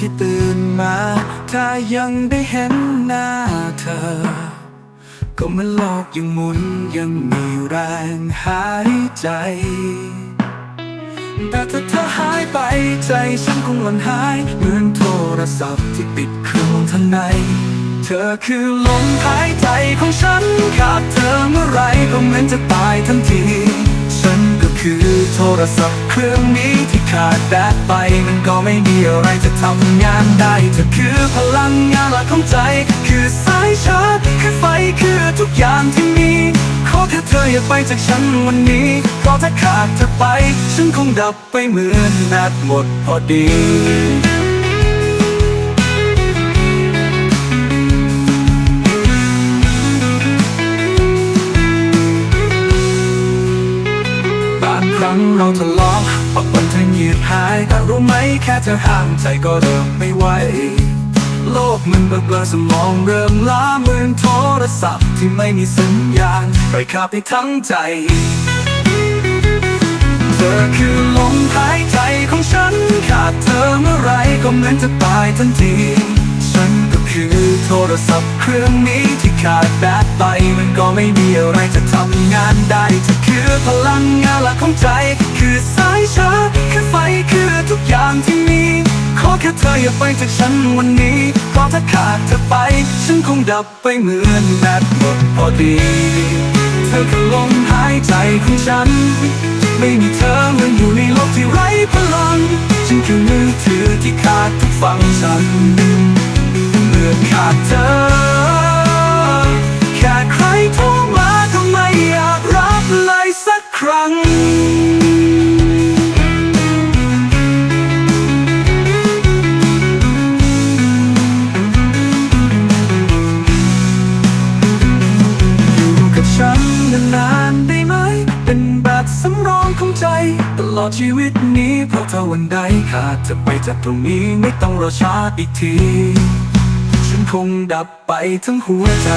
ที่ตื่นมา ถ้ายังได้เห็นหน้าเธอ ก็มันโลกยังหมุนยังมีแรงหายใจ แต่ถ้าเธอหายไปใจฉันคงหล่นหาย เหมือนโทรศัพท์ที่ปิดเครื่องทันใน เธอคือลมหายใจของฉัน ขาดเธอเมื่อไรก็เหมือนจะตายทันที ฉันก็คือโทรศัพท์เครื่องนี้ ขาดแบตไปมันก็ไม่มีอะไรจะทำงานได้เธอคือพลังงานหลักของใจ คือสายชาร์จคือไฟคือทุกอย่างที่มี ขอแค่เธออย่าไปจากฉันวันนี้เพราะถ้าขาดเธอไป ฉันคงดับไปเหมือนแบตหมดพอดีบางครั้งเราทะเลาะ บางวันเธอเงียบหายแต่รู้ไหมแค่เธอห่างใจก็เริ่มไม่ไหว โลกมันเบลอเบลสมองเริ่มล้าเหมือนโทรศัพท์ที่ไม่มีสัญญาณไร้ค่าไปทั้งใจ เธอคือลมหายใจของฉัน ขาดเธอเมื่อไรก็เหมือนจะตายทันที ฉันก็คือโทรศัพท์เครื่องนี้ที่ขาดแบตไป ก็ไม่มีอะไรจะทำงานได้เธอคือพลังงานหลักของใจ คือสายชาร์คือไฟคือทุกอย่างที่มี ขอแค่เธออย่าไปจากฉันวันนี้เพราะถ้าขาดเธอไป ฉันคงดับไปเหมือนแบตหมดพอดี เธอคือลมหายใจของฉัน ไม่มีเธอเหมือนอยู่ในโลกที่ไร้พลัง ฉันคือมือถือที่ขาดทุกฟังก์ชันเมื่อขาดเธอ ครั้ง อยู่กับฉันนานๆได้ไหม เป็นแบบสำรองของใจ ตลอดชีวิตนี้เพราะเธอวันใดขาดเธอไปจากตรงนี้ไม่ต้องรอช้าอีกที ฉันคงดับไปทั้งหัวใจ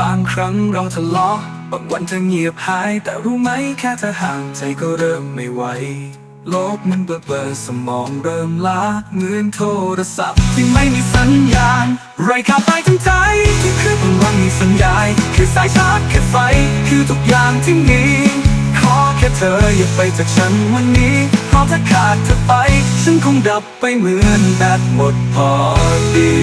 บางครั้งเราทะเลาะบางวันเธอเงียบหาย แต่รู้ไหมแค่เธอห่างใจก็เริ่มไม่ไหวโลกมันเบลอเบลอสมองเริ่มล้าเหมือนโทรศัพท์ ที่ไม่มีสัญญาณ ไรค่าไปทั้งใจ ที่คือพลังมีสัญญาณคือสายชาร์จคือไฟ คือทุกอย่างที่มีขอแค่เธออย่าไปจากฉันวันนี้เพราะถ้าขาดเธอไป ฉันคงดับไปเหมือนแบตหมดพอดี